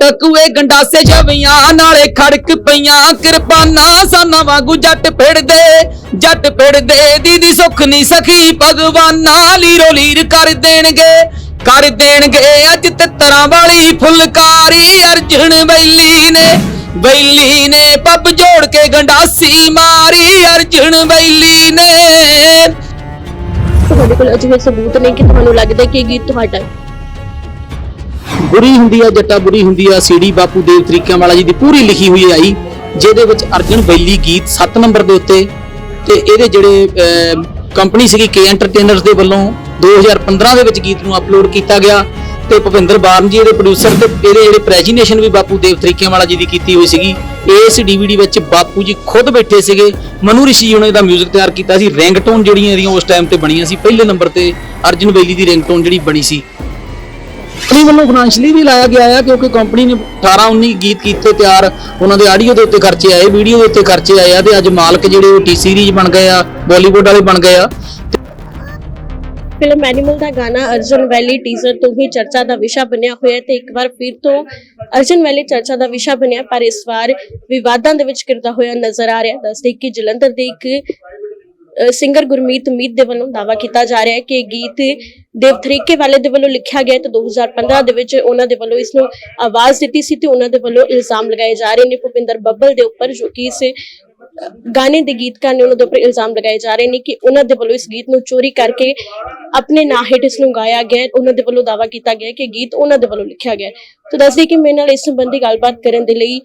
ਟਕੂਏ ਗੰਡਾਸੇ ਛਵੀਆਂ ਨਾਲੇ ਖੜਕ ਪਈਆਂ। ਕਿਰਪਾਨਾਂ ਸਾਨਾ ਵਾਂਗੂ ਜੱਟ ਫਿਰਦੇ ਜੱਟ ਫਿਰਦੇ ਦੀਦੀ ਸੁੱਖ ਨਹੀਂ ਸਖੀ, ਭਗਵਾਨਾਂ ਲੀਰੋ ਲੀਰ ਕਰ ਦੇਣਗੇ ਕਰ ਦੇਣਗੇ ਅੱਜ ਤਿੱਤਰਾਂ ਵਾਲੀ ਫੁਲਕਾਰੀ। ਅਰਜਣ ਬੈਲੀ ਨੇ ਬੈਲੀ ਨੇ ਪੱਬ ਜੋੜ ਕੇ ਗੰਡਾਸੀ ਮਾਰੀ। ਅਰਜਣ ਬੈਲੀ ਨੇ। ਤੁਹਾਡੇ ਕੋਲ ਅਜਿਹੇ ਸਬੂਤ ਨੇ ਕਿ ਤੁਹਾਨੂੰ ਲੱਗਦਾ ਹੈ ਕਿ ਇਹ ਗੀਤ ਤੁਹਾਡਾ ਹੈ? ਬੁਰੀ ਹੁੰਦੀ ਆ, ਜੱਟਾ ਬੁਰੀ ਹੁੰਦੀ ਆ ਸੀੜੀ ਬਾਪੂ ਦੇਵ ਤਰੀਕਿਆਂ ਵਾਲਾ ਜੀ ਦੀ ਪੂਰੀ ਲਿਖੀ ਹੋਈ ਆਈ ਜਿਹਦੇ ਵਿੱਚ ਅਰਜਨ ਬੈਲੀ ਗੀਤ 7 ਨੰਬਰ ਦੇ ਉੱਤੇ, ਤੇ ਇਹਦੇ ਜਿਹੜੇ ਕੰਪਨੀ ਸੀਗੀ ਕੇ ਐਂਟਰਟੇਨਰਸ ਦੇ ਵੱਲੋਂ 2015 ਦੇ ਵਿੱਚ ਗੀਤ ਨੂੰ ਅਪਲੋਡ ਕੀਤਾ ਗਿਆ, ਤੇ ਭੁਪਿੰਦਰ ਬਾਰਨ ਜੀ ਇਹਦੇ ਪ੍ਰੋਡਿਊਸਰ ਤੇ ਇਹਦੇ ਜਿਹੜੇ ਪ੍ਰੈਜੀਨੇਸ਼ਨ ਵੀ ਬਾਪੂ ਦੇਵ ਤਰੀਕਿਆਂ ਵਾਲਾ ਜੀ ਦੀ ਕੀਤੀ ਹੋਈ ਸੀਗੀ, ਇਸ ਡੀਵੀਡੀ ਵਿੱਚ ਬਾਪੂ ਜੀ ਖੁਦ ਬੈਠੇ ਸੀਗੇ, ਮਨੂ ਰਿਸ਼ੀ ਉਹਨੇ ਦਾ 뮤직 ਤਿਆਰ ਕੀਤਾ ਸੀ ਰਿੰਗਟੋਨ ਜਿਹੜੀਆਂ ਇਹਦੀਆਂ ਉਸ ਟਾਈਮ ਤੇ ਬਣੀਆਂ ਸੀ, ਪਹਿਲੇ ਨੰਬਰ ਤੇ ਅਰਜਨ ਬੈਲੀ ਦੀ ਰਿੰਗਟੋਨ ਜਿਹੜੀ ਬਣੀ ਸੀ ਕੰਪਨੀ ਵੱਲੋਂ ਫਾਈਨੈਂਸ਼ਲੀ ਵੀ ਲਾਇਆ ਗਿਆ ਆ, ਕਿਉਂਕਿ ਕੰਪਨੀ ਨੇ 18 19 ਗੀਤ ਕੀਤੇ ਤਿਆਰ। ਉਹਨਾਂ ਦੇ ਆਡੀਓ ਦੇ ਉੱਤੇ ਖਰਚੇ ਆਏ ਵੀਡੀਓ ਦੇ ਉੱਤੇ ਖਰਚੇ ਆਏ ਆ, ਤੇ ਅੱਜ ਮਾਲਕ ਜਿਹੜੇ ਉਹ ਟੀ ਸੀਰੀਜ਼ ਬਣ ਗਏ ਆ ਬਾਲੀਵੁੱਡ ਵਾਲੇ ਬਣ ਗਏ ਆ। ਫਿਲਮ ਐਨੀਮਲ ਦਾ ਗਾਣਾ ਅਰਜਨ ਵੈਲੀ ਟੀਜ਼ਰ ਤੋਂ ਹੀ ਚਰਚਾ ਦਾ ਵਿਸ਼ਾ ਬਣਿਆ ਹੋਇਆ ਹੈ ਤੇ ਇੱਕ ਵਾਰ ਫਿਰ ਤੋਂ ਅਰਜਨ ਵੈਲੀ ਚਰਚਾ ਦਾ ਵਿਸ਼ਾ ਬਣਿਆ, ਪਰ ਇਸ ਵਾਰ ਵਿਵਾਦਾਂ ਦੇ ਵਿੱਚ ਕਿਰਦਾ ਹੋਇਆ ਨਜ਼ਰ ਆ ਰਿਹਾ। ਦੱਸਦੇ ਕਿ ਜਲੰਧਰ ਦੇ ਇੱਕ ਸਿੰਗਰ ਗੁਰਮੀਤ ਮੀਤ ਦੇ ਵੱਲੋਂ ਦਾਵਾ ਕੀਤਾ ਜਾ ਰਿਹਾ ਹੈ ਕਿ ਗੀਤ ਦੇਵ ਵਾਲੇ ਦੇ ਵੱਲੋਂ ਲਿਖਿਆ ਗਿਆ ਤੇ 2015 ਦੇ ਵਿੱਚ ਉਹਨਾਂ ਦੇ ਵੱਲੋਂ ਇਸ ਨੂੰ ਆਵਾਜ਼ ਦਿੱਤੀ ਸੀ ਤੇ ਉਹਨਾਂ ਦੇ ਵੱਲੋਂ ਇਲਜ਼ਾਮ ਲਗਾਏ ਜਾ ਰਹੇ ਨੇ। ਭੁਪਿੰਦਰ ਬੱਬਲ ਦੇ ਉੱਪਰ ਜੋ ਕਿ ਇਸ ਗਾਣੇ ਦੇ ਗੀਤਕਾਰ ਨੇ ਉਹਨਾਂ ਦੇ ਉੱਪਰ ਇਲਜ਼ਾਮ ਲਗਾਏ ਜਾ ਰਹੇ ਨੇ ਕਿ ਉਹਨਾਂ ਦੇ ਵੱਲੋਂ ਇਸ ਗੀਤ ਨੂੰ ਚੋਰੀ ਕਰਕੇ ਆਪਣੇ ਨਾਂ ਹੇਠ ਇਸ ਨੂੰ ਗਾਇਆ ਗਿਆ ਉਹਨਾਂ ਦੇ ਵੱਲੋਂ ਦਾਵਾ ਕੀਤਾ ਗਿਆ ਕਿ ਗੀਤ ਉਹਨਾਂ ਦੇ ਵੱਲੋਂ ਲਿਖਿਆ ਗਿਆ ਹੈ। ਤਾਂ ਦੱਸਦੇ ਕਿ ਮੇਰੇ ਨਾਲ ਇਸ ਸੰਬੰਧੀ ਗੱਲਬਾਤ ਕਰਨ ਦੇ ਲਈ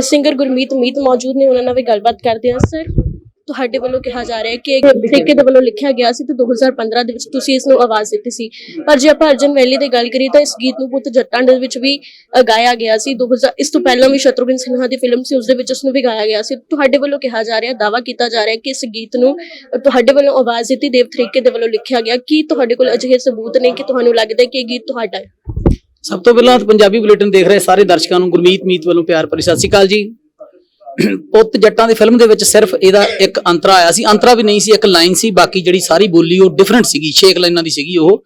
ਸਿੰਗਰ ਗੁਰਮੀਤ ਮੀਤ ਮੌਜੂਦ ਨੇ। ਉਹਨਾਂ ਨਾਲ ਵੀ ਗੱਲਬਾਤ ਕਰਦੇ ਹਾਂ ਸਰ ਤੁਹਾਡੇ ਵੱਲੋਂ ਕਿਹਾ ਜਾ ਰਿਹਾ ਹੈ ਕਿ ਠੇਕੇ ਦੇ ਵੱਲੋਂ ਲਿਖਿਆ ਗਿਆ ਸੀ ਤੇ 2015 ਦੇ ਵਿੱਚ ਤੁਸੀਂ ਇਸ ਨੂੰ ਆਵਾਜ਼ ਦਿੱਤੀ ਸੀ। ਪਰ ਜੇ ਆਪਾਂ ਅਰਜਨ ਵੈਲੀ ਦੀ ਗੱਲ ਕਰੀਏ ਤਾਂ ਇਸ ਗੀਤ ਨੂੰ ਪੁੱਤ ਜੱਟਾਂ ਦੇ ਵਿੱਚ ਵੀ ਗਾਇਆ ਗਿਆ ਸੀ। 2000 ਇਸ ਤੋਂ ਪਹਿਲਾਂ ਵੀ ਸ਼ਤਰੂਘਨ ਸਿਨਹਾ ਦੀ ਫਿਲਮ ਸੀ ਉਸ ਦੇ ਵਿੱਚ ਉਸ ਨੂੰ ਵੀ ਗਾਇਆ ਗਿਆ ਸੀ। ਤੁਹਾਡੇ ਵੱਲੋਂ ਕਿਹਾ ਜਾ ਰਿਹਾ ਦਾਵਾ ਕੀਤਾ ਜਾ ਰਿਹਾ ਹੈ ਕਿ ਇਸ ਗੀਤ ਨੂੰ ਤੁਹਾਡੇ ਵੱਲੋਂ ਆਵਾਜ਼ ਦਿੱਤੀ ਦੇਵ ਤਰੀਕੇ ਦੇ ਵੱਲੋਂ ਲਿਖਿਆ ਗਿਆ। ਕੀ ਤੁਹਾਡੇ ਕੋਲ ਅਜਿਹੇ ਸਬੂਤ ਨੇ ਕਿ ਤੁਹਾਨੂੰ ਲੱਗਦਾ ਹੈ ਕਿ ਇਹ ਗੀਤ ਤੁਹਾਡਾ ਹੈ? ਸਭ ਤੋਂ ਪਹਿਲਾਂ ਪੰਜਾਬੀ ਬੁਲੇਟਿਨ ਦੇਖ ਰਹੇ ਸਾਰੇ ਦਰਸ਼ਕਾਂ ਨੂੰ ਗੁਰਮੀਤ ਮੀਤ ਵੱਲੋਂ ਪਿਆਰ ਭਰੀ ਸਤਿ ਸ਼੍ਰੀ ਅਕਾਲ ਜੀ। ਪੁੱਤ ਜੱਟਾਂ ਦੀ ਫਿਲਮ ਦੇ ਵਿੱਚ ਸਿਰਫ ਇਹਦਾ ਇੱਕ ਅੰਤਰਾ ਆਇਆ ਸੀ। ਅੰਤਰਾ ਵੀ ਨਹੀਂ ਸੀ, ਇੱਕ ਲਾਈਨ ਸੀ, ਬਾਕੀ ਜਿਹੜੀ ਸਾਰੀ ਬੋਲੀ ਉਹ ਡਿਫਰੈਂਟ ਸੀਗੀ, ਛੇ ਕੁ ਲਾਈਨਾਂ ਦੀ ਸੀਗੀ ਉਹ।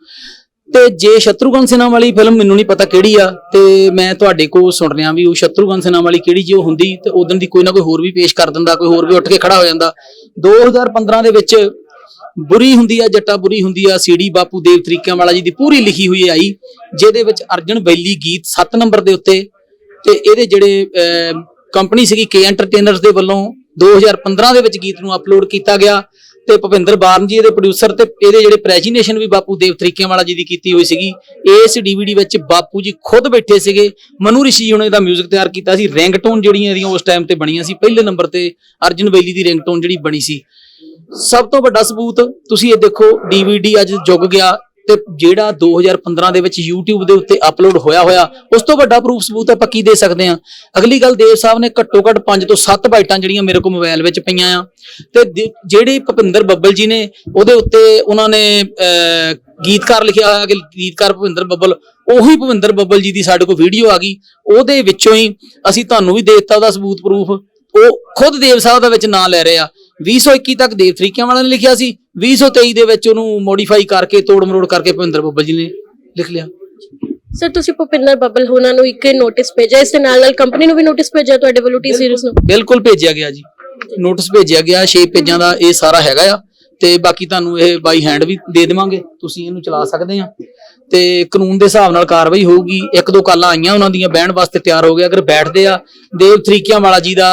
ਤੇ ਜੇ ਸ਼ਤਰੂਘਨ ਸਿਨਹਾ ਵਾਲੀ ਫਿਲਮ ਮੈਨੂੰ ਨਹੀਂ ਪਤਾ ਕਿਹੜੀ ਆ, ਤੇ ਮੈਂ ਤੁਹਾਡੇ ਕੋਲ ਸੁਣ ਰਿਹਾ ਵੀ ਉਹ ਸ਼ਤਰੂਘਨ ਸਿਨਹਾ ਵਾਲੀ ਕਿਹੜੀ ਜੇ ਉਹ ਹੁੰਦੀ, ਤੇ ਉਦੋਂ ਦੀ ਕੋਈ ਨਾ ਕੋਈ ਹੋਰ ਵੀ ਪੇਸ਼ ਕਰ ਦਿੰਦਾ, ਕੋਈ ਹੋਰ ਵੀ ਉੱਠ ਕੇ ਖੜਾ ਹੋ ਜਾਂਦਾ। 2015 ਦੇ ਵਿੱਚ ਬੁਰੀ ਹੁੰਦੀ ਆ, ਜੱਟਾ ਬੁਰੀ ਹੁੰਦੀ ਆ ਸੀੜੀ ਬਾਪੂ ਦੇਵ ਤਰੀਕਿਆਂ ਵਾਲਾ ਜੀ ਦੀ ਪੂਰੀ ਲਿਖੀ ਹੋਈ ਆਈ, ਜਿਹਦੇ ਵਿੱਚ ਅਰਜਨ ਬੈਲੀ ਗੀਤ 7 ਨੰਬਰ ਦੇ ਉੱਤੇ, ਤੇ ਇਹਦੇ ਜਿਹੜੇ ਕੰਪਨੀ ਸੀਗੀ ਕੇ ਐਂਟਰਟੇਨਰਸ ਦੇ ਵੱਲੋਂ 2015 ਦੇ ਵਿੱਚ ਗੀਤ ਨੂੰ ਅਪਲੋਡ ਕੀਤਾ ਗਿਆ ਤੇ ਭੁਪਿੰਦਰ ਬਾਰਨ ਜੀ ਇਹਦੇ ਪ੍ਰੋਡਿਊਸਰ ਤੇ ਇਹਦੇ ਜਿਹੜੇ ਪ੍ਰੈਜੀਨੇਸ਼ਨ ਵੀ ਬਾਪੂ ਦੇਵ ਤਰੀਕੇ ਵਾਲਾ ਜੀ ਦੀ ਕੀਤੀ ਹੋਈ ਸੀਗੀ, ਇਸ ਡੀਵੀਡੀ ਵਿੱਚ ਬਾਪੂ ਜੀ ਖੁਦ ਬੈਠੇ ਸੀਗੇ, ਮਨੂ ਰਿਸ਼ੀ ਜੀ ਉਹਨੇ ਇਹਦਾ 뮤직 ਤਿਆਰ ਕੀਤਾ ਸੀ ਰਿੰਗਟੋਨ ਜਿਹੜੀਆਂ ਇਹਦੀਆਂ ਉਸ ਟਾਈਮ ਤੇ ਬਣੀਆਂ ਸੀ, ਪਹਿਲੇ ਨੰਬਰ ਤੇ ਅਰਜਨ ਬੈਲੀ ਦੀ ਰਿੰਗਟੋਨ ਜਿਹੜੀ ਬਣੀ ਸੀ। ਸਭ ਤੋਂ ਵੱਡਾ ਸਬੂਤ, ਤੁਸੀਂ ਇਹ ਦੇਖੋ ਡੀਵੀਡੀ ਅੱਜ ਜੁਗ ਗਿਆ ਤੇ ਜਿਹੜਾ 2015 ਦੇ ਵਿੱਚ YouTube ਦੇ ਉੱਤੇ ਅਪਲੋਡ ਹੋਇਆ ਹੋਇਆ ਉਸ ਤੋਂ ਵੱਡਾ ਪ੍ਰੂਫ ਸਬੂਤ ਆਪਾਂ ਕੀ ਦੇ ਸਕਦੇ ਆ ਅਗਲੀ ਗੱਲ ਦੇਵ ਸਾਹਿਬ ਨੇ ਘੱਟੋ ਘੱਟ 5 ਤੋਂ 7 ਬਾਈਟਾਂ ਜਿਹੜੀਆਂ ਮੇਰੇ ਕੋਲ ਮੋਬਾਈਲ ਵਿੱਚ ਪਈਆਂ ਆ। ਤੇ ਦੇ- ਜਿਹੜੀ ਭੁਪਿੰਦਰ ਬੱਬਲ ਜੀ ਨੇ ਉਹਦੇ ਉੱਤੇ ਉਹਨਾਂ ਨੇ ਅਹ, ਗੀਤਕਾਰ ਲਿਖਿਆ ਹੋਇਆ ਕਿ ਗੀਤਕਾਰ ਭੁਪਿੰਦਰ ਬੱਬਲ ਉਹੀ ਭੁਪਿੰਦਰ ਬੱਬਲ ਜੀ ਦੀ ਸਾਡੇ ਕੋਲ ਵੀਡੀਓ ਆ ਗਈ। ਉਹਦੇ ਵਿੱਚੋਂ ਹੀ ਅਸੀਂ ਤੁਹਾਨੂੰ ਵੀ ਦੇ ਦਿੱਤਾ ਉਹਦਾ ਸਬੂਤ ਪ੍ਰੂਫ ਉਹ ਖੁਦ ਦੇਵ ਸਾਹਿਬ ਦਾ ਵਿੱਚ ਨਾਂ ਲੈ ਰਹੇ ਆ। 2021 ਤੱਕ ਦੇਵ ਤਰੀਕਿਆਂ ਵਾਲਾ ਨੇ ਲਿਖਿਆ ਸੀ। 2023 ਦੇ ਵਿੱਚ ਉਹਨੂੰ ਮੋਡੀਫਾਈ ਕਰਕੇ ਤੋੜ ਮਰੋੜ ਕਰਕੇ ਭੁਪਿੰਦਰ ਬੱਬਲ ਜੀ ਨੇ ਲਿਖ ਲਿਆ। ਸਰ ਤੁਸੀਂ ਭੁਪਿੰਦਰ ਬੱਬਲ ਹੋਣਾ ਨੂੰ ਇੱਕ ਨੋਟਿਸ ਭੇਜਿਆ ਇਸ ਦੇ ਨਾਲ ਨਾਲ ਕੰਪਨੀ ਨੂੰ ਵੀ ਨੋਟਿਸ ਭੇਜਿਆ ਤੁਹਾਡੇ ਵੱਲੋਂ ਟੀ ਸੀਰੀਜ਼ ਨੂੰ? ਬਿਲਕੁਲ ਭੇਜਿਆ ਗਿਆ ਜੀ। ਨੋਟਿਸ ਭੇਜਿਆ ਗਿਆ 6 ਪੇਜਾਂ ਦਾ ਇਹ ਸਾਰਾ ਹੈਗਾ ਆ। ਤੇ ਬਾਕੀ ਤੁਹਾਨੂੰ ਇਹ ਬਾਈ ਹੈਂਡ ਵੀ ਦੇ ਦੇਵਾਂਗੇ ਤੁਸੀਂ ਇਹਨੂੰ ਚਲਾ ਸਕਦੇ ਆ। ਤੇ ਕਾਨੂੰਨ ਦੇ ਹਿਸਾਬ ਨਾਲ ਕਾਰਵਾਈ ਹੋਊਗੀ। ਇੱਕ ਦੋ ਕਾਲਾਂ ਆਈਆਂ ਉਹਨਾਂ ਦੀਆਂ ਬਹਿਣ ਵਾਸਤੇ ਤਿਆਰ ਹੋ ਗਏ। ਅਗਰ ਬੈਠਦੇ ਆ ਦੇਵ ਤਰੀਕਿਆਂ ਵਾਲਾ ਜੀ ਦਾ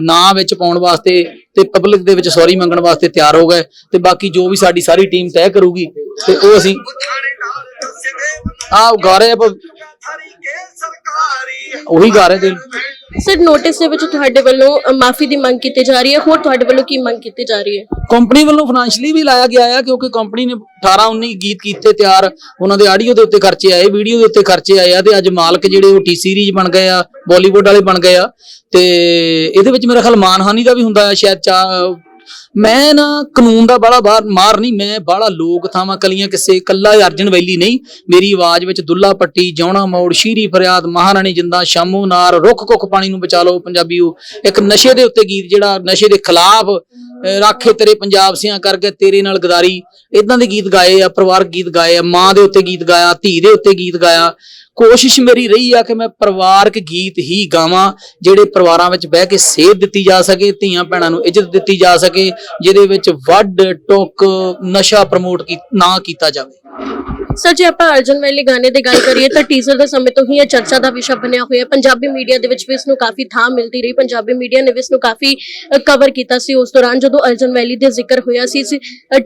ਨਾਂ ਵਿੱਚ ਪਾਉਣ ਵਾਸਤੇ ਤੇ ਪਬਲਿਕ ਦੇ ਵਿੱਚ ਸੌਰੀ ਮੰਗਣ ਵਾਸਤੇ ਤਿਆਰ ਹੋ ਗਏ ਤੇ ਬਾਕੀ ਜੋ ਵੀ ਸਾਡੀ ਸਾਰੀ ਟੀਮ ਤੈਅ ਕਰੂਗੀ ਤੇ ਉਹ ਅਸੀਂ ਆ ਉਹੀ ਗਾ ਰਹੇ ਤੇ ਸਰ ਨੋਟਿਸ ਦੇ ਵਿੱਚ ਤੁਹਾਡੇ ਵੱਲੋਂ ਮਾਫੀ ਦੀ ਮੰਗ ਕੀਤੀ ਜਾ ਰਹੀ ਹੈ। ਹੋਰ ਤੁਹਾਡੇ ਵੱਲੋਂ ਕੀ ਮੰਗ ਕੀਤੀ ਜਾ ਰਹੀ ਹੈ? ਕੰਪਨੀ ਵੱਲੋਂ ਫਾਈਨੈਂਸ਼ਲੀ ਵੀ ਲਾਇਆ ਗਿਆ ਆ ਕਿਉਂਕਿ ਕੰਪਨੀ ਨੇ 18 19 ਗੀਤ ਕੀਤੇ ਤਿਆਰ। ਉਹਨਾਂ ਦੇ ਆਡੀਓ ਦੇ ਉੱਤੇ ਖਰਚੇ ਆਏ ਵੀਡੀਓ ਦੇ ਉੱਤੇ ਖਰਚੇ ਆਏ ਆ ਤੇ ਅੱਜ ਮਾਲਕ ਜਿਹੜੇ ਉਹ ਟੀ ਸੀਰੀਜ਼ ਬਣ ਗਏ ਆ ਬਾਲੀਵੁੱਡ ਵਾਲੇ ਬਣ ਗਏ ਆ। ਤੇ ਇਹਦੇ ਵਿੱਚ ਮੇਰਾ ਖਿਆਲ ਮਾਨਹਾਨੀ ਦਾ ਵੀ ਹੁੰਦਾ ਆ ਸ਼ਾਇਦ ਚਾ ਮੈਂ ਨਾ ਕਾਨੂੰਨ ਦਾ ਬੜਾ ਬਾਹਰ ਮਾਰ ਨਹੀਂ, ਮੈਂ ਬਾਹਲਾ ਲੋਕ ਥਾਵਾਂ ਕਲੀਆਂ ਕਿਸੇ ਕੱਲਾ ਅਰਜਨ ਵੈਲੀ ਨਹੀਂ। ਮੇਰੀ ਆਵਾਜ਼ ਵਿੱਚ ਦੁੱਲਾ ਪੱਟੀ, ਜੌਣਾ ਮੋੜ, ਸ਼ੀਰੀ ਫਰਿਆਦ, ਮਹਾਰਾਣੀ ਜਿੰਦਾ, ਸ਼ਾਮੂ ਨਾਰ ਰੁੱਖ ਕੁੱਖ ਪਾਣੀ ਨੂੰ ਬਚਾ ਲਓ ਪੰਜਾਬੀਓ। ਇੱਕ ਨਸ਼ੇ ਦੇ ਉੱਤੇ ਗੀਤ ਜਿਹੜਾ, ਨਸ਼ੇ ਦੇ ਖਿਲਾਫ ਰਾਖੇ ਤੇਰੇ ਪੰਜਾਬ ਸਿਆਂ ਕਰਕੇ ਤੇਰੇ ਨਾਲ ਗਦਾਰੀ। ਇਦਾਂ ਦੇ ਗੀਤ ਗਾਏ ਆ, ਪਰਿਵਾਰਕ ਗੀਤ ਗਾਏ ਆ, ਮਾਂ ਦੇ ਉੱਤੇ ਗੀਤ ਗਾਇਆ, ਧੀ ਦੇ ਉੱਤੇ ਗੀਤ ਗਾਇਆ। ਕੋਸ਼ਿਸ਼ ਮੇਰੀ ਰਹੀ ਆ ਕਿ ਮੈਂ ਪਰਿਵਾਰਕ ਗੀਤ ਹੀ ਗਾਵਾਂ, ਜਿਹੜੇ ਪਰਿਵਾਰਾਂ ਵਿੱਚ ਬਹਿ ਕੇ ਸੇਧ ਦਿੱਤੀ ਜਾ ਸਕੇ, ਧੀਆਂ ਭੈਣਾਂ ਨੂੰ ਇੱਜ਼ਤ ਦਿੱਤੀ ਜਾ ਸਕੇ, ਜਿਹਦੇ ਵਿੱਚ ਵੱਡ, ਟੁੱਕ, ਨਸ਼ਾ ਪ੍ਰਮੋਟ ਨਾ ਕੀਤਾ ਜਾਵੇ। ਸਰ ਜੇ ਆਪਾਂ ਅਰਜਨ ਵੈਲੀ ਗਾਣੇ ਦੀ ਗੱਲ ਕਰੀਏ, ਤਾਂ ਟੀਜ਼ਰ ਦੇ ਸਮੇਂ ਤੋਂ ਹੀ ਇਹ ਚਰਚਾ ਦਾ ਵਿਸ਼ਾ ਬਣਿਆ ਹੋਇਆ ਪੰਜਾਬੀ ਮੀਡੀਆ ਦੇ ਵਿੱਚ ਵੀ ਇਸ ਨੂੰ ਕਾਫੀ ਥਾਂ ਮਿਲਦੀ ਰਹੀ। ਪੰਜਾਬੀ ਮੀਡੀਆ ਨੇ ਵੀ ਇਸ ਨੂੰ ਕਾਫੀ ਕਵਰ ਕੀਤਾ ਸੀ ਉਸ ਦੌਰਾਨ, ਜਦੋਂ ਅਰਜਨ ਵੈਲੀ ਦਾ ਜ਼ਿਕਰ ਹੋਇਆ ਸੀ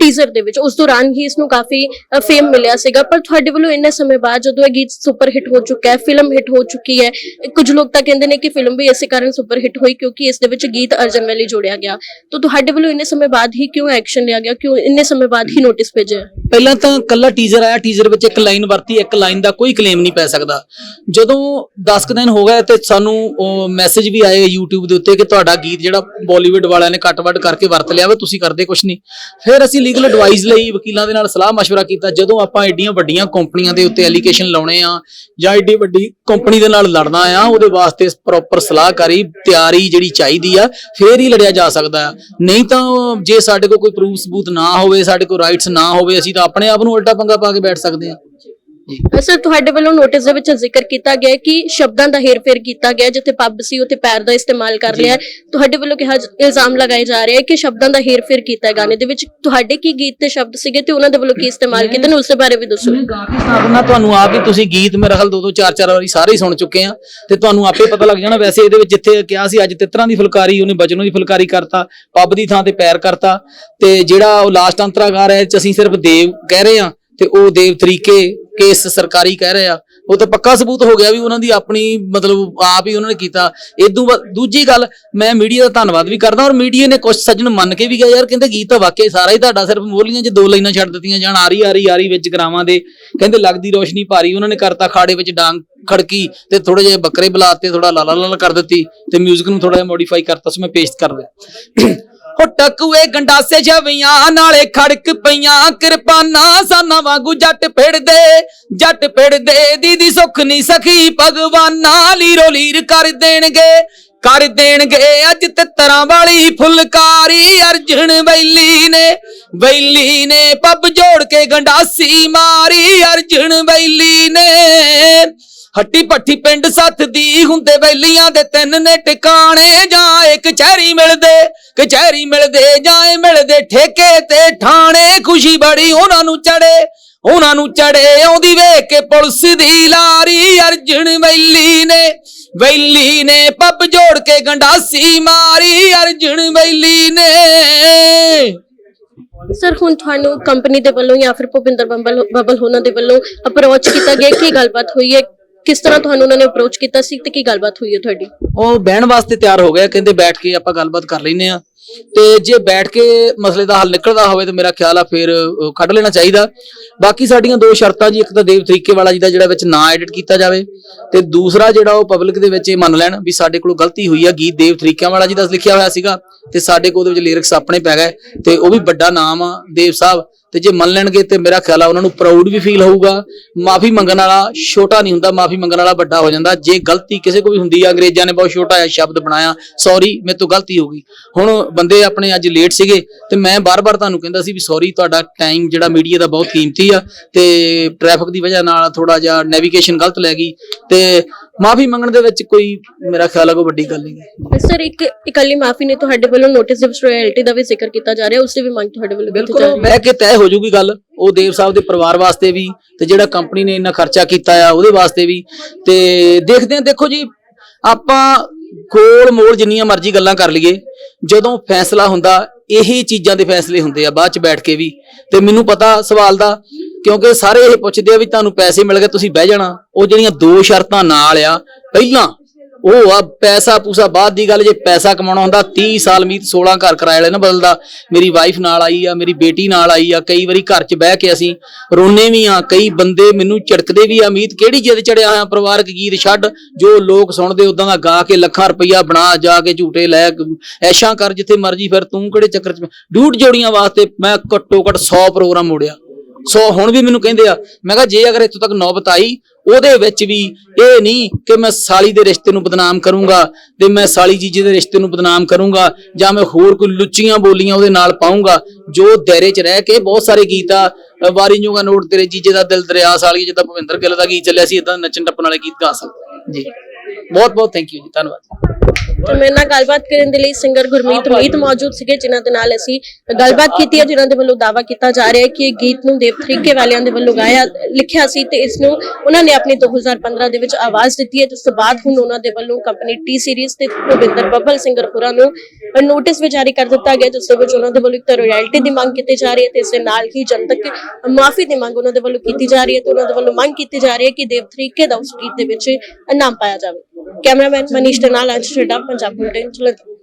ਟੀਜ਼ਰ ਦੇ ਵਿੱਚ। ਉਸ ਦੌਰਾਨ ਹੀ ਇਸ ਨੂੰ ਕਾਫੀ ਫੇਮ ਮਿਲਿਆ ਸੀਗਾ। ਪਰ ਤੁਹਾਡੇ ਵੱਲੋਂ ਇੰਨੇ ਸਮੇਂ ਬਾਅਦ ਜਦੋਂ ਇਹ ਗੀਤ ਸੁਪਰ ਹਿੱਟ ਹੋ ਚੁੱਕਾ ਹੈ ਫਿਲਮ ਹਿੱਟ ਹੋ ਚੁੱਕੀ ਹੈ, ਕੁਝ ਲੋਕ ਤਾਂ ਕਹਿੰਦੇ ਨੇ ਕਿ ਫਿਲਮ ਵੀ ਇਸੇ ਕਾਰਨ ਸੁਪਰ ਹਿੱਟ ਹੋਈ ਕਿਉਂਕਿ ਇਸ ਦੇ ਵਿੱਚ ਗੀਤ ਅਰਜਨ ਵੈਲੀ ਜੋੜਿਆ ਗਿਆ। ਤਾਂ ਤੁਹਾਡੇ ਵੱਲੋਂ ਇੰਨੇ ਸਮੇਂ ਬਾਅਦ ਹੀ ਕਿਉਂ ਐਕਸ਼ਨ ਲਿਆ ਗਿਆ? ਕਿਉਂ ਇੰਨੇ ਸਮੇਂ ਬਾਅਦ ਹੀ ਨੋਟਿਸ ਭੇਜਿਆ? ਪਹਿਲਾਂ ਤਾਂ ਕੱਲਾ ਟੀਜ਼ਰ ਆਇਆ ਟੀਜ਼ਰ ਵਿੱਚ ਇੱਕ ਲਾਈਨ ਵਰਤੀ ਇੱਕ ਲਾਈਨ ਦਾ ਕੋਈ ਕਲੇਮ ਨਹੀਂ ਪੈ ਸਕਦਾ ਜਦੋਂ 10 ਕੁ ਦਿਨ ਹੋ ਗਏ ਤੇ ਸਾਨੂੰ ਉਹ ਮੈਸੇਜ ਵੀ ਆਏ YouTube ਦੇ ਉੱਤੇ ਕਿ ਤੁਹਾਡਾ ਗੀਤ ਜਿਹੜਾ ਬਾਲੀਵੁੱਡ ਵਾਲਿਆਂ ਨੇ ਕੱਟ-ਵੱਟ ਕਰਕੇ ਵਰਤ ਲਿਆ ਵਾ ਤੁਸੀਂ ਕਰਦੇ ਕੁਝ ਨਹੀਂ ਫਿਰ ਅਸੀਂ ਲੀਗਲ ਐਡਵਾਈਸ ਲਈ ਵਕੀਲਾਂ ਦੇ ਨਾਲ ਸਲਾਹ مشورہ ਕੀਤਾ ਜਦੋਂ ਆਪਾਂ ਏਡੀਆਂ ਵੱਡੀਆਂ ਕੰਪਨੀਆਂ ਦੇ ਉੱਤੇ ਐਲੀਗੇਸ਼ਨ ਲਾਉਣੇ ਆ ਜਾਂ ਏਡੀ ਵੱਡੀ ਕੰਪਨੀ ਦੇ ਨਾਲ ਲੜਨਾ ਆ ਉਹਦੇ ਵਾਸਤੇ ਪ੍ਰੋਪਰ ਸਲਾਹਕਾਰੀ ਤਿਆਰੀ ਜਿਹੜੀ ਚਾਹੀਦੀ ਆ ਫੇਰ ਹੀ ਲੜਿਆ ਜਾ ਸਕਦਾ ਆ ਨਹੀਂ ਤਾਂ ਜੇ ਸਾਡੇ ਕੋਲ ਕੋਈ ਪ੍ਰੂਫ ਸਬੂਤ ਨਾ ਹੋਵੇ ਸਾਡੇ ਕੋਲ ਰਾਈਟਸ ਨਾ ਹੋਵੇ ਅਸੀਂ ਤਾਂ ਆਪਣੇ ਆਪ ਨੂੰ ਉਲਟਾ ਪੰਗਾ ਪਾ ਕੇ ਬੈਠ ਸਕਦੇ ਆ। ਸਰ ਤੁਹਾਡੇ ਵੱਲੋਂ ਨੋਟਿਸ ਦੇ ਵਿੱਚ ਜ਼ਿਕਰ ਕੀਤਾ ਗਿਆ ਹੈ ਕਿ ਸ਼ਬਦਾਂ ਦਾ ਹੇਰਫੇਰ ਕੀਤਾ ਗਿਆ ਹੈ, ਜਿੱਥੇ ਪੱਬ ਸੀ ਉੱਥੇ ਪੈਰ ਦਾ ਇਸਤੇਮਾਲ ਕਰ ਲਿਆ। ਹੈ। ਤੁਹਾਡੇ ਵੱਲੋਂ ਕਿਹਾ ਜ- ਇਲਜ਼ਾਮ ਲਗਾਏ ਜਾ ਰਹੇ ਹੈ ਕਿ ਸ਼ਬਦਾਂ ਦਾ ਹੇਰਫੇਰ ਕੀਤਾ ਹੈ ਗਾਣੇ ਦੇ ਵਿੱਚ ਤੁਹਾਡੇ ਕੀ ਗੀਤ ਤੇ ਸ਼ਬਦ ਸੀਗੇ ਤੇ ਉਹਨਾਂ ਦੇ ਵੱਲੋਂ ਕੀ ਇਸਤੇਮਾਲ ਕੀਤੇ ਨੇ? ਉਸ ਦੇ ਬਾਰੇ ਵੀ ਦੱਸੋ। ਮੈਂ ਗਾ ਕੇ ਸੁਣਾ ਤੁਹਾਨੂੰ ਆਪ ਹੀ ਤੁਸੀਂ ਗੀਤ ਮੇਰੇ ਖਿਆਲ ਦੋ ਦੋ ਚਾਰ ਚਾਰ ਵਾਰੀ ਸਾਰੇ ਹੀ ਸੁਣ ਚੁੱਕੇ ਆ ਤੇ ਤੁਹਾਨੂੰ ਆਪੇ ਪਤਾ ਲੱਗ ਜਾਣਾ। ਵੈਸੇ ਇਹਦੇ ਵਿੱਚ ਜਿੱਥੇ ਕਿਹਾ ਸੀ ਅੱਜ ਤਿੱਤਰਾਂ ਦੀ ਫੁਲਕਾਰੀ ਉਹਨੇ ਬਚਨੋਂ ਦੀ ਫੁਲਕਾਰੀ ਕਰਤਾ ਪੱਬ ਦੀ ਥਾਂ ਤੇ ਪੈਰ ਕਰਤਾ ਤੇ ਜਿਹੜਾ ਉਹ ਲਾਸਟ ਅੰਤਰਾ ਗਾ ਰਿਹਾ ਇਹ ਚ ਅਸੀਂ ਸਿਰਫ ਦੇਵ ਕਹਿ ਰਹੇ ਆ ਤੇ ਉਹ ਦੇਵ ਤਰੀਕੇ ਕੇਸ ਸਰਕਾਰੀ ਕਹਿ ਰਹੇ ਆ, ਉਹ ਤਾਂ ਪੱਕਾ ਸਬੂਤ ਹੋ ਗਿਆ ਵੀ ਉਹਨਾਂ ਦੀ ਆਪਣੀ ਮਤਲਬ ਆਪ ਹੀ ਉਹਨਾਂ ਨੇ ਕੀਤਾ। ਇਦੋਂ ਦੂਜੀ ਗੱਲ, ਮੈਂ ਮੀਡੀਆ ਦਾ ਧੰਨਵਾਦ ਵੀ ਕਰਦਾ ਔਰ ਮੀਡੀਆ ਨੇ ਕੁਝ ਸੱਜਣ ਮੰਨ ਕੇ ਵੀ ਗਿਆ ਯਾਰ, ਕਹਿੰਦੇ ਗੀਤ ਤਾਂ ਵਾਕਈ ਸਾਰਾ ਹੀ ਤੁਹਾਡਾ ਸਿਰਫ ਮੋਲੀਆਂ 'ਚ ਦੋ ਲਾਈਨਾਂ ਛੱਡ ਦਿੱਤੀਆਂ ਜਾਣ ਆ ਰਹੀ ਆਰੀ ਰਹੀ ਵਿੱਚ ਗਰਾਵਾਂ ਦੇ। ਕਹਿੰਦੇ ਲੱਗਦੀ ਰੋਸ਼ਨੀ ਭਾਰੀ, ਉਹਨਾਂ ਨੇ ਕਰਤਾ ਖਾੜੇ ਵਿੱਚ ਡਾਂਗ ਖੜਕੀ ਤੇ ਥੋੜੇ ਜਿਹੇ ਬੱਕਰੇ ਬੁਲਾਤੇ ਥੋੜਾ ਲਾਲਾ ਲਾਲਾ ਕਰ ਦਿੱਤੀ ਤੇ 뮤직 ਨੂੰ ਥੋੜਾ ਜਿਹਾ ਮੋਡੀਫਾਈ ਕਰਤਾ ਸੋ ਮੈਂ ਪੇਸਟ ਕਰ ਲਿਆ। ਹੋ ਟਕੂਏ ਗੰਡਾਸੇ ਛਵੀਆਂ ਨਾਲੇ ਖੜਕ ਪਈਆਂ। ਕਿਰਪਾਨਾਂ ਸਾਨਾ ਵਾਂਗੂ ਜੱਟ ਫਿੜਦੇ ਜੱਟ ਫਿੜਦੇ ਦੀਦੀ ਸੁੱਖ ਨਹੀਂ ਸਖੀ, ਭਗਵਾਨਾਂ ਲੀਰੋ ਲੀਰ ਕਰ ਦੇਣਗੇ ਕਰ ਦੇਣਗੇ। ਅੱਜ ਤਿੱਤਰਾਂ ਵਾਲੀ ਫੁਲਕਾਰੀ ਅਰਜਣ ਵੈਲੀ ਨੇ ਵੈਲੀ ਨੇ ਪੱਬ ਜੋੜ ਕੇ ਗੰਡਾਸੀ ਮਾਰੀ ਅਰਜਣ ਵੈਲੀ ਨੇ। ਹੱਟੀ ਪੱਠੀ ਪਿੰਡ ਸੱਤ ਦੀ ਹੁੰਦੇ ਵੈਲੀਆਂ ਦੇ ਤਿੰਨ ਨੇ ਟਿਕਾਣੇ ਜਾਂ ਇੱਕ ਕਚਹਿਰੀ ਮਿਲਦੇ ਕਚਹਿਰੀ ਮਿਲਦੇ ਜਾਂ ਮਿਲਦੇ ਠੇਕੇ ਤੇ ਠਾਣੇ। ਖੁਸ਼ੀ ਬੜੀ ਉਹਨਾਂ ਨੂੰ ਚੜੇ, ਉਹਨਾਂ ਨੂੰ ਚੜੇ, ਆਉਂਦੀ ਵੇਖ ਕੇ ਪੁਲਿਸ ਦੀ ਲਾਰੀ। ਅਰਜਣ ਵੈਲੀ ਨੇ ਵੈਲੀ ਨੇ ਪੱਬ ਜੋੜ ਕੇ ਗੰਡਾਸੀ ਮਾਰੀ। ਅਰਜਣ ਵੈਲੀ ਨੇ। ਸਰ, ਹੁਣ ਤੁਹਾਨੂੰ ਕੰਪਨੀ ਦੇ ਵੱਲੋਂ ਜਾਂ ਫਿਰ ਭੁਪਿੰਦਰ ਬੰਬਲ ਬੱਬਲ ਹੋਣਾ ਦੇ ਵੱਲੋਂ ਅਪਰੋਚ ਕੀਤਾ ਗਿਆ, ਕੀ ਗੱਲਬਾਤ ਹੋਈ ਹੈ? ਕਿਸ ਤਰ੍ਹਾਂ ਤੁਹਾਨੂੰ ਉਹਨਾਂ ਨੇ ਅਪਰੋਚ ਕੀਤਾ ਸੀ ਤੇ ਕੀ ਗੱਲਬਾਤ ਹੋਈ ਹੈ ਤੁਹਾਡੀ? ਉਹ ਬਹਿਣ ਵਾਸਤੇ ਤਿਆਰ ਹੋ ਗਿਆ ਕਹਿੰਦੇ ਬੈਠ ਕੇ ਆਪਾਂ ਗੱਲਬਾਤ ਕਰ ਲੈਨੇ ਆ। ਤੇ ਜੇ ਬੈਠ ਕੇ ਮਸਲੇ ਦਾ ਹੱਲ ਨਿਕਲਦਾ ਹੋਵੇ ਤਾਂ ਮੇਰਾ ਖਿਆਲ ਆ ਫਿਰ ਅਹ, ਕੱਢ ਲੈਣਾ ਚਾਹੀਦਾ। ਬਾਕੀ ਸਾਡੀਆਂ ਦੋ ਸ਼ਰਤਾਂ ਜੀ ਇੱਕ ਤਾਂ ਦੇਵ ਤਰੀਕੇ ਵਾਲਾ ਜੀ ਦਾ ਜਿਹੜਾ ਵਿੱਚ ਨਾਂ ਐਡਿਟ ਕੀਤਾ ਜਾਵੇ ਤੇ ਦੂਸਰਾ ਜਿਹੜਾ ਉਹ ਪਬਲਿਕ ਦੇ ਵਿੱਚ ਇਹ ਮੰਨ ਲੈਣ ਵੀ ਸਾਡੇ ਕੋਲ ਗਲਤੀ ਹੋਈ ਆ ਗੀਤ ਦੇਵ ਤਰੀਕਿਆਂ ਵਾਲਾ ਜੀ ਦਾ ਲਿਖਿਆ ਹੋਇਆ ਸੀਗਾ ਤੇ ਸਾਡੇ ਕੋਲ ਉਹਦੇ ਵਿੱਚ ਲਿਰਿਕਸ ਆਪਣੇ ਪੈ ਗਏ ਤੇ ਉਹ ਵੀ ਵੱਡਾ ਨਾਮ ਆ ਦੇਵ ਸਾਹਿਬ। ਤੇ ਜੇ ਮੰਨ ਲੈਣਗੇ ਤੇ ਮੇਰਾ ਖਿਆਲ ਆ ਉਹਨਾਂ ਨੂੰ ਪ੍ਰਾਊਡ ਵੀ ਫੀਲ ਹੋਊਗਾ। ਮਾਫੀ ਮੰਗਣ ਵਾਲਾ ਛੋਟਾ ਨਹੀਂ ਹੁੰਦਾ ਮਾਫੀ ਮੰਗਣ ਵਾਲਾ ਵੱਡਾ ਹੋ ਜਾਂਦਾ। ਜੇ ਗਲਤੀ ਕਿਸੇ ਕੋ ਵੀ ਹੁੰਦੀ ਆ ਅੰਗਰੇਜ਼ਾਂ ਨੇ ਬਹੁਤ ਛੋਟਾ ਜਿਹਾ ਸ਼ਬਦ ਬਣਾਇਆ ਸੌਰੀ ਮੇਰੇ ਤੋਂ ਗਲਤੀ ਹੋ ਗਈ। ਹੁਣ ਬੰਦੇ ਆਪਣੇ ਅੱਜ ਲੇਟ ਸੀਗੇ ਤੇ ਮੈਂ ਬਾਰ-ਬਾਰ ਤੁਹਾਨੂੰ ਕਹਿੰਦਾ ਸੀ ਵੀ ਸੌਰੀ ਤੁਹਾਡਾ ਟਾਈਮ ਜਿਹੜਾ ਮੀਡੀਆ ਦਾ ਬਹੁਤ ਕੀਮਤੀ ਆ ਤੇ ਟ੍ਰੈਫਿਕ ਦੀ ਵਜ੍ਹਾ ਨਾਲ ਥੋੜਾ ਜਿਹਾ ਨੈਵੀਗੇਸ਼ਨ ਗਲਤ ਲੈ ਗਈ ਤੇ ਮਾਫੀ ਮੰਗਣ ਦੇ ਵਿੱਚ ਕੋਈ ਮੇਰਾ ਖਿਆਲ ਆ ਕੋਈ ਵੱਡੀ ਗੱਲ ਨਹੀਂ ਸਰ ਇੱਕ ਇਕੱਲੀ ਮਾਫੀ ਨੇ ਤੁਹਾਡੇ ਵੱਲੋਂ ਨੋਟਿਸ ਵਿੱਚ ਰਾਇਲਟੀ ਦਾ ਵੀ ਜ਼ਿਕਰ ਕੀਤਾ ਜਾ ਰਿਹਾ ਉਸ ਵੀ ਮੰਗ ਤੁਹਾਡੇ ਵੱਲੋਂ ਕੀਤੀ ਜਾ ਬਿਲਕੁਲ ਰਹੀ ਹੈ। ਬਹਿ ਕੇ ਤੈਅ ਹੋ ਜੂਗੀ ਗੱਲ ਉਹ ਦੇਵ ਸਾਹਿਬ ਦੇ ਪਰਿਵਾਰ ਵਾਸਤੇ ਵੀ ਤੇ ਜਿਹੜਾ ਕੰਪਨੀ ਨੇ ਇੰਨਾ ਖਰਚਾ ਕੀਤਾ ਆ ਉਹਦੇ ਵਾਸਤੇ ਵੀ ਤੇ ਦੇਖਦੇ ਆ ਦੇਖੋ ਜੀ ਆਪਾਂ ਗੋਲ ਮੋਲ ਜਿੰਨੀਆਂ ਮਰਜ਼ੀ ਗੱਲਾਂ ਕਰ ਲਈਏ, ਜਦੋਂ ਫੈਸਲਾ ਹੁੰਦਾ, ਇਹੀ ਚੀਜ਼ਾਂ ਦੇ ਫੈਸਲੇ ਹੁੰਦੇ ਆ ਬਾਅਦ ਚ ਬੈਠ ਕੇ ਵੀ। ਤੇ ਮੈਨੂੰ ਪਤਾ ਸਵਾਲ ਦਾ, ਕਿਉਂਕਿ ਸਾਰੇ ਇਹ ਪੁੱਛਦੇ ਆ ਵੀ ਤੁਹਾਨੂੰ ਪੈਸੇ ਮਿਲ ਗਏ, ਤੁਸੀਂ ਬਹਿ ਜਾਣਾ। ਉਹ ਜਿਹੜੀਆਂ ਦੋ ਸ਼ਰਤਾਂ ਨਾਲ ਆ, ਪਹਿਲਾਂ ਉਹ ਆ ਪੈਸਾ ਪੂਸਾ ਬਾਅਦ ਦੀ ਗੱਲ, ਜੇ ਪੈਸਾ ਕਮਾਉਣਾ ਹੁੰਦਾ 30 ਸਾਲ ਮੀਤ 16 ਘਰ ਕਿਰਾਏ ਵਾਲੇ ਨਾ ਬਦਲਦਾ। ਮੇਰੀ ਵਾਈਫ ਨਾਲ ਆਈ ਆ, ਮੇਰੀ ਬੇਟੀ ਨਾਲ ਆਈ ਆ, ਕਈ ਵਾਰੀ ਘਰ 'ਚ ਬਹਿ ਕੇ ਅਸੀਂ ਰੋਨੇ ਵੀ ਆ, ਕਈ ਬੰਦੇ ਮੈਨੂੰ ਝਿੜਕਦੇ ਵੀ ਆ ਮੀਤ, ਕਿਹੜੀ ਜਿੱਦ ਚੜਿਆ ਹੋਇਆ ਪਰਿਵਾਰਕ ਗੀਤ ਛੱਡ, ਜੋ ਲੋਕ ਸੁਣਦੇ ਉਦਾਂ ਦਾ ਗਾ ਕੇ ਲੱਖਾਂ ਰੁਪਈਆ ਬਣਾ, ਜਾ ਕੇ ਝੂਟੇ ਲੈ ਕੇ ਐਸ਼ਾਂ ਕਰ ਜਿੱਥੇ ਮਰਜ਼ੀ ਫਿਰ ਤੂੰ ਕਿਹੜੇ ਚੱਕਰ 'ਚ ਡੂਡ ਜੋੜੀਆਂ ਵਾਸਤੇ ਮੈਂ ਘੱਟੋ ਘੱਟ 100 ਪ੍ਰੋਗਰਾਮ ਮੋੜਿਆ। ਸੋ ਹੁਣ ਵੀ ਮੈਨੂੰ ਕਹਿੰਦੇ ਆ, ਮੈਂ ਕਿਹਾ ਜੇ ਅਗਰ ਇੱਥੋਂ ਤੱਕ ਨੌਬਤ ਆਈ, ਉਹਦੇ ਵਿੱਚ ਵੀ ਇਹ ਨਹੀਂ ਕਿ ਮੈਂ ਸਾਲੀ ਦੇ ਰਿਸ਼ਤੇ ਨੂੰ ਬਦਨਾਮ ਕਰੂੰਗਾ, ਤੇ ਮੈਂ ਸਾਲੀ ਜੀਜੇ ਦੇ ਰਿਸ਼ਤੇ ਨੂੰ ਬਦਨਾਮ ਕਰੂੰਗਾ, ਜਾਂ ਮੈਂ ਹੋਰ ਕੋਈ ਲੁੱਚੀਆਂ ਬੋਲੀਆਂ ਉਹਦੇ ਨਾਲ ਪਾਉਂਗਾ, ਜੋ ਦਾਇਰੇ 'ਚ ਰਹਿ ਕੇ ਬਹੁਤ ਸਾਰੇ ਗੀਤ ਆ ਵਾਰੀ ਜੂਗਾ ਨੋਟ ਤੇਰੇ ਜੀਜੇ ਦਾ ਦਿਲ ਦਰਿਆ ਸਾਲੀ ਜਿੱਦਾਂ ਭਵਿੰਦਰ ਗਿੱਲ ਦਾ ਗੀਤ ਚੱਲਿਆ ਸੀ ਇਦਾਂ ਨੱਚਣ ਟੱਪਣ ਵਾਲੇ ਗੀਤ ਗਾ ਸਕਦੇ ਹਾਂ। ਜੀ ਬਹੁਤ ਬਹੁਤ ਥੈਂਕ ਯੂ ਜੀ, ਧੰਨਵਾਦ ਤੇ ਮੇਰੇ ਨਾਲ ਗੱਲਬਾਤ ਕਰਨ ਦੇ ਲਈ ਸਿੰਗਰ ਗੁਰਮੀਤ ਮੀਤ ਮੌਜੂਦ ਸੀਗੇ ਜਿਨ੍ਹਾਂ ਦੇ ਨਾਲ ਅਸੀਂ ਗੱਲਬਾਤ ਕੀਤੀ ਹੈ ਜਿਨ੍ਹਾਂ ਦੇ ਵੱਲੋਂ ਦਾਵਾ ਕੀਤਾ ਜਾ ਰਿਹਾ ਹੈ ਕਿ ਇਹ ਗੀਤ ਨੂੰ ਦੇਵ ਤਰੀਕੇ ਵਾਲਿਆਂ ਦੇ ਵੱਲੋਂ ਗਾਇਆ ਲਿਖਿਆ ਸੀ ਤੇ ਇਸ ਨੂੰ ਉਹਨਾਂ ਨੇ ਆਪਣੀ 2015 ਦੇ ਵਿੱਚ ਆਵਾਜ਼ ਦਿੱਤੀ ਹੈ ਜਿਸ ਤੋਂ ਬਾਅਦ ਹੁਣ ਉਹਨਾਂ ਦੇ ਵੱਲੋਂ ਕੰਪਨੀ ਟੀ ਸੀਰੀਜ਼ ਤੇ ਭੁਪਿੰਦਰ ਬੱਬਲ ਸਿੰਗਰ ਹੋਰਾਂ ਨੂੰ ਨੋਟਿਸ ਵੀ ਜਾਰੀ ਕਰ ਦਿੱਤਾ ਗਿਆ ਜਿਸ ਦੇ ਵਿੱਚ ਉਹਨਾਂ ਦੇ ਵੱਲੋਂ ਇੱਕ ਰਾਇਲਟੀ ਦੀ ਮੰਗ ਕੀਤੀ ਜਾ ਰਹੀ ਹੈ ਤੇ ਇਸ ਦੇ ਨਾਲ ਹੀ ਜਨਤਕ ਮਾਫੀ ਦੀ ਮੰਗ ਉਹਨਾਂ ਦੇ ਵੱਲੋਂ ਕੀਤੀ ਜਾ ਰਹੀ ਹੈ ਤੇ ਉਹਨਾਂ ਦੇ ਵੱਲੋਂ ਮੰਗ ਕੀਤੀ ਜਾ ਰਹੀ ਹੈ ਕਿ ਦੇਵ ਤਰੀਕੇ ਦਾ ਉਸ ਗੀਤ ਦੇ ਵਿੱਚ ਨਾਮ ਪਾਇਆ ਜਾਵੇ। ਕੈਮਰਾਮੈਨ ਮਨੀਸ਼ ਦੇ ਨਾਲ ਅੰਸ਼ ਛੇੜਾ ਪੰਜਾਬ ਬੁਲਟਨ ਜਲੰਧਰ